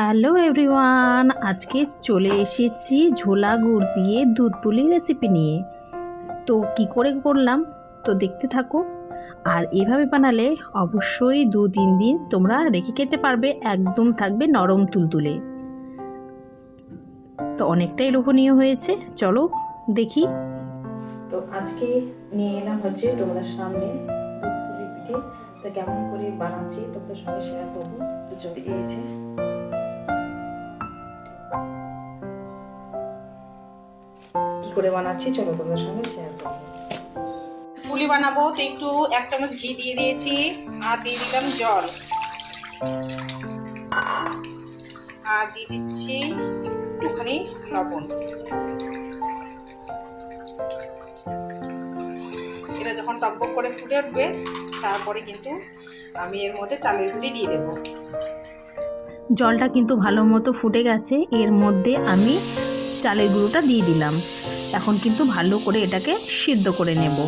Hello everyone, আজকে চলে এসেছি ঝোলা গুড় দিয়ে দুধ পুলি রেসিপি নিয়ে। তো কি করে করলাম? তো দেখতে থাকো। আর এভাবে বানালে অবশ্যই দু তিন দিন তোমরা রেখে খেতে পারবে, একদম থাকবে নরম তুলতুলে। তো অনেকটাই লোভনীয় হয়েছে। চলো দেখি। তো আজকে নিয়ে এলাম হচ্ছে তোমাদের সামনে কেমন করে বানাচ্ছি তোমাদের সঙ্গে শেয়ার করব। চলে দিয়েছে করে বানাচ্ছি চলো তোমাদের সঙ্গে শেয়ার করব পুলি বানাবো তো একটু এক চামচ ঘি দিয়ে দিয়েছি আর দিয়ে দিলাম জল। আর দিয়ে দিচ্ছি একটুখানি লবণ। এটা যখন টকবক করে ফুটে উঠবে তারপরে কিন্তু আমি এর মধ্যে চালের গুঁড়ি দিয়ে দেবো। জলটা কিন্তু ভালো মতো ফুটে গেছে এর মধ্যে আমি চালের গুঁড়োটা দিয়ে দিলাম। এখন কিন্তু ভালো করে এটাকে সিদ্ধ করে নেব।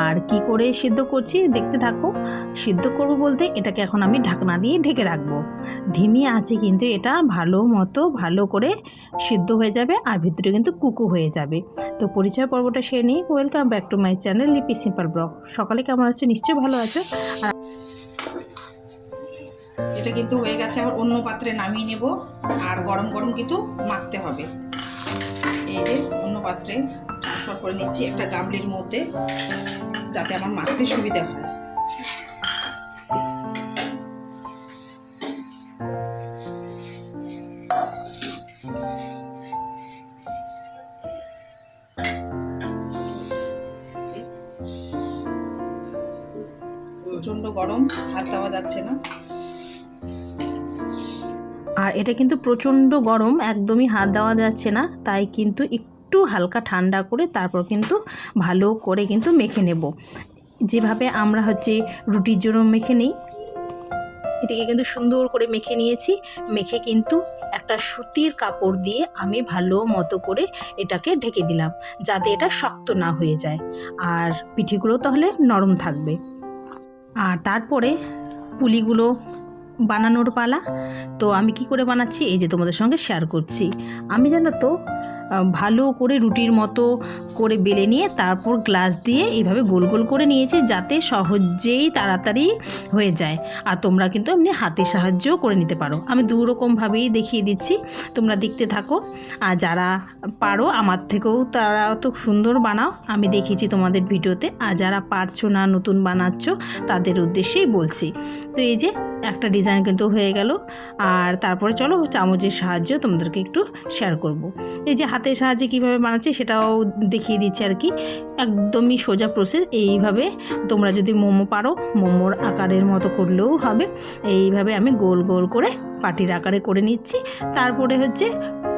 আর কি করে সিদ্ধ করছি দেখতে থাকো। সিদ্ধ করব বলতে এটাকে এখন আমি ঢাকনা দিয়ে ঢেকে রাখব। ধিমি আছে কিন্তু এটা ভালো মতো ভালো করে সিদ্ধ হয়ে যাবে আর ভিতরে কিন্তু কুকু হয়ে যাবে। তো পরিচয় পর্বটা সেরে নিই। Welcome back to my channel Lipi simple blog সকালে কেমন আছে? নিশ্চয়ই ভালো আছে। আর এটা কিন্তু হয়ে গেছে, আবার অন্য পাত্রে নামিয়ে নেব। আর গরম গরম কিন্তু মাখতে হবে। এই যে পাত্রে ট্রান্সফার করে নিচ্ছি একটা গামলির মধ্যে, যাতে আমার মাখতে সুবিধা হয়। আর এটা কিন্তু প্রচণ্ড গরম, একদমই হাত দেওয়া যাচ্ছে না, তাই কিন্তু একটু হালকা ঠান্ডা করে তারপর কিন্তু ভালো করে কিন্তু মেখে নেব। যেভাবে আমরা হচ্ছে রুটির জন্য মেখে নিই, এদিকে কিন্তু সুন্দর করে মেখে নিয়েছি। মেখে কিন্তু একটা সুতির কাপড় দিয়ে আমি ভালো মতো করে এটাকে ঢেকে দিলাম, যাতে এটা শক্ত না হয়ে যায়। আর পিঠেগুলো তাহলে নরম থাকবে। আর তারপরে পুলিগুলো বানানোর পালা। তো আমি কি করে বানাচ্ছি? এই যে তোমাদের সঙ্গে শেয়ার করছি। আমি জানো তো ভালো করে রুটির মতো করে বেলে নিয়ে তারপর গ্লাস দিয়ে এইভাবে গোল গোল করে নিয়েছি যাতে সহজেই তাড়াতাড়ি হয়ে যায়। আর তোমরা কিন্তু এমনি হাতের সাহায্যও করে নিতে পারো। আমি দু রকমভাবেই দেখিয়ে দিচ্ছি। তোমরা দেখতে থাকো। আর যারা পারো, আমার থেকেও তারা তো সুন্দর বানাও। আমি দেখেছি তোমাদের ভিডিওতে। আর যারা পারছ না, নতুন বানাচ্ছ, তাদের উদ্দেশ্যেই বলছি। তো এই যে একটা ডিজাইন কিন্তু হয়ে গেল। আর তারপরে চলো, চামচের সাহায্যে তোমাদেরকে একটু শেয়ার করব। এই যে হাতের সাহায্যে কীভাবে বানাচ্ছি সেটাও দেখিয়ে দিচ্ছি আর কি। একদমই সোজা প্রসেস এইভাবে তোমরা যদি মোমো পারো, মোমোর আকারের মতো করলেও হবে। এইভাবে আমি গোল গোল করে পাটির আকারে করে নিচ্ছি। তারপরে হচ্ছে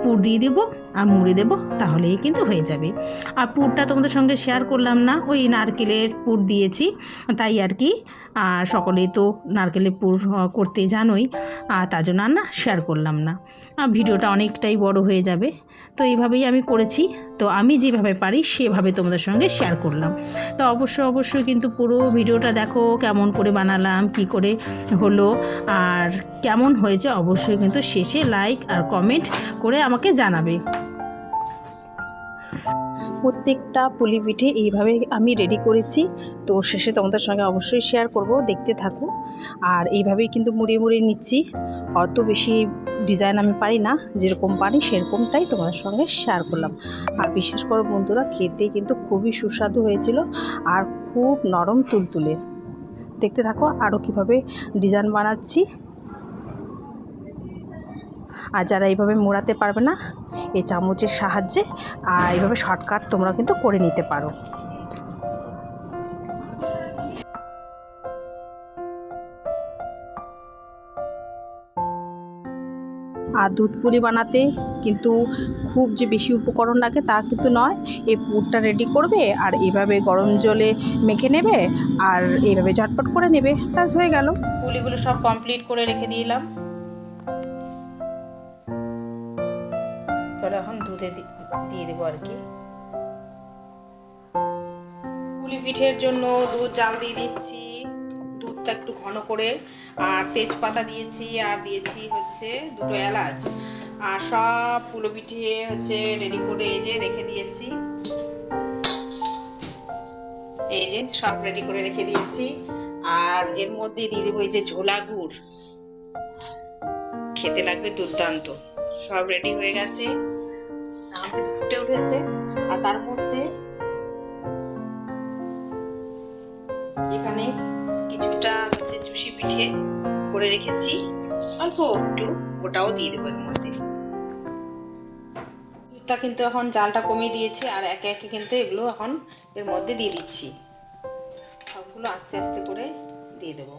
পুর দিয়ে দেবো। আর মুড়ি দেবো, তাহলেই কিন্তু হয়ে যাবে। আর পুরটা তোমাদের সঙ্গে শেয়ার করলাম না, ওই নারকেলের পুর দিয়েছি, তাই আর কি। আর সকলেই তো নারকেলের পুর করতে জানোই, আর তার জন্য আর না শেয়ার করলাম না। ভিডিওটা অনেকটাই বড় হয়ে যাবে, তো এইভাবেই আমি করেছি। তো আমি যেভাবে পারি, সেভাবে তোমাদের সঙ্গে শেয়ার করলাম। তো অবশ্যই অবশ্যই কিন্তু পুরো ভিডিওটা দেখো, কেমন করে বানালাম, কি করে হলো, আর কেমন হয়েছে, অবশ্যই কিন্তু শেষে লাইক আর কমেন্ট করে আমাকে জানাবে। প্রত্যেকটা পুলি পিঠে এইভাবে আমি রেডি করেছি। তো শেষে তোমাদের সঙ্গে অবশ্যই শেয়ার করব, দেখতে থাকো। আর এইভাবেই কিন্তু মুড়িয়ে মুড়িয়ে নিচ্ছি। অত বেশি ডিজাইন আমি পারি না, যেরকম পারি সেরকমটাই তোমাদের সঙ্গে শেয়ার করলাম। আর বিশেষ করে বন্ধুরা, খেতে কিন্তু খুবই সুস্বাদু হয়েছিল আর খুব নরম তুলতুলে। দেখতে থাকো আরও কীভাবে ডিজাইন বানাচ্ছি। আর যারা এইভাবে মোড়াতে পারবে না, এই চামচের সাহায্যে আর এইভাবে শর্টকাট তোমরা কিন্তু করে নিতে পারো। আর দুধ পুলি বানাতে কিন্তু খুব যে বেশি উপকরণ লাগে তা কিন্তু নয়, এই পুরটা রেডি করবে আর এভাবে গরম জলে মেখে নেবে আর এইভাবে ঝটপট করে নেবে, ব্যাস হয়ে গেল। পুলিগুলো সব কমপ্লিট করে রেখে দিলাম দি- দিয়ে দেবো আর কি। পুলি পিঠের জন্য দুধ, জাল দিয়ে দিচ্ছি। দুধটা একটু ঘন করে, আর তেজপাতা দিয়েছি, আর দিয়েছি হচ্ছে দুটো এলাচ। আর সব পুলো পিঠে হচ্ছে রেডি করে এই যে রেখে দিয়েছি। এই যে সব রেডি করে রেখে দিয়েছি। আর এর মধ্যে দিয়ে দেবো এই যে ঝোলা গুড়। খেতে লাগবে দুর্দান্ত। সব রেডি হয়ে গেছে। ফুটে উঠেছে আর তার মধ্যে এখানে কিছুটা হচ্ছে চুষি পিঠে করে রেখেছি। অল্প একটু ওটাও দিয়ে দেবো এর মধ্যে। দুধটা কিন্তু এখন জালটা কমিয়ে দিয়েছি, আর একে একে কিন্তু এগুলো এখন এর মধ্যে দিয়ে দিচ্ছি। সবগুলো আস্তে আস্তে করে দিয়ে দেবো।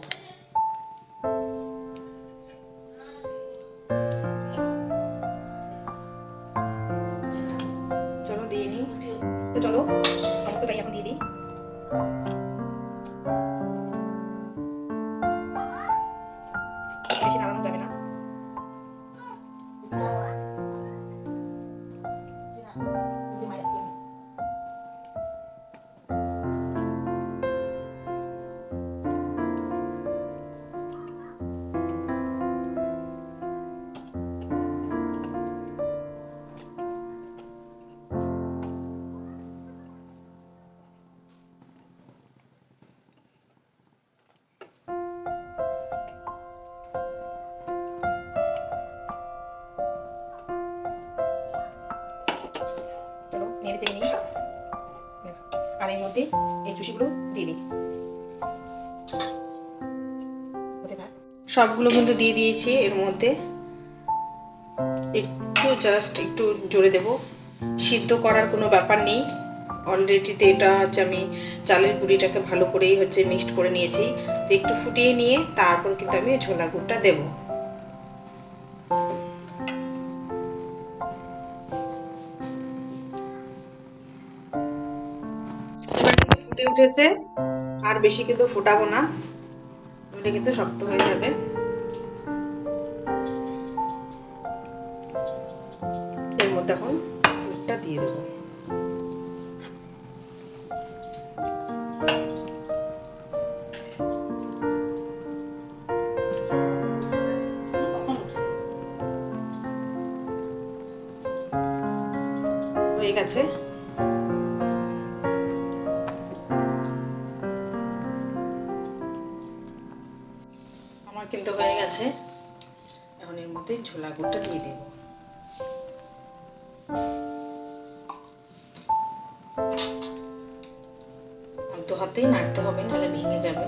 চলো চেড়ে নিই আর এর মধ্যে এই চুষিগুলো দিয়ে দিই। সবগুলো কিন্তু দিয়ে দিয়েছি, এর মধ্যে একটু জাস্ট একটু জোরে দেব। সিদ্ধ করার কোনো ব্যাপার নেই। অলরেডিতে এটা হচ্ছে আমি চালের গুঁড়িটাকে ভালো করেই হচ্ছে মিক্সড করে নিয়েছি। তো একটু ফুটিয়ে নিয়ে তারপর কিন্তু আমি ছোলা গুড়টা দেবো। কিন্তু ফুটে উঠেছে। আর বেশি কিন্তু ফোটাবো না। এটা কিন্তু শক্ত হয়ে যাবে। এর মধ্যে এখন দুধটা দিয়ে দেবো। হয়ে গেছে। গেছে এখন এর মধ্যে ঝোলা গুড়টা দিয়ে দেব। আলতো হাতেই নাড়তে হবে, নাহলে ভেঙে যাবে।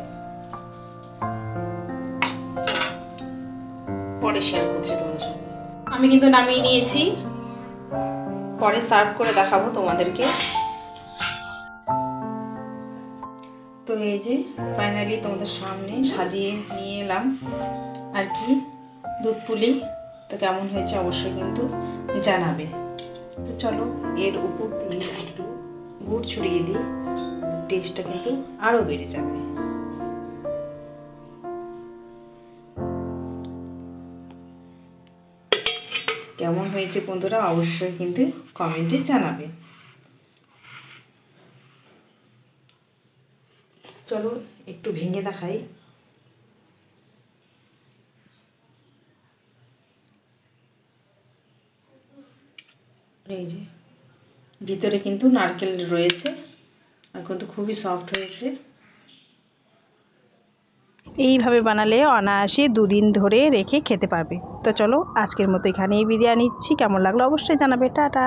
পরে শেয়ার করছি তোমাদের সঙ্গে। আমি কিন্তু নামিয়ে নিয়েছি। পরে সার্ভ করে দেখাবো তোমাদেরকে। তো এই যে ফাইনালি তোমাদের সামনে সাজিয়ে নিয়ে এলাম। আর কি? দুধ পুলি, তো কেমন হয়েছে অবশ্যই কিন্তু জানাবে। তো চলো, এর উপর দিয়ে একটু গুড় ছড়িয়ে দিই টেস্টটা কিন্তু আরও বেড়ে যাবে। কেমন হয়েছে বন্ধুরা অবশ্যই কিন্তু কমেন্টে জানাবে। চলো, একটু ভেঙে দেখাই। এই যে, ভিতরে কিন্তু নারকেল রয়েছে আর কিন্তু খুবই সফট হয়েছে। এইভাবে বানালে অনায়াসে দুদিন ধরে রেখে খেতে পারবে। তো চলো, আজকের মতো এখানেই বিদায় নিচ্ছি। কেমন লাগল অবশ্যই জানাবে। টাটা!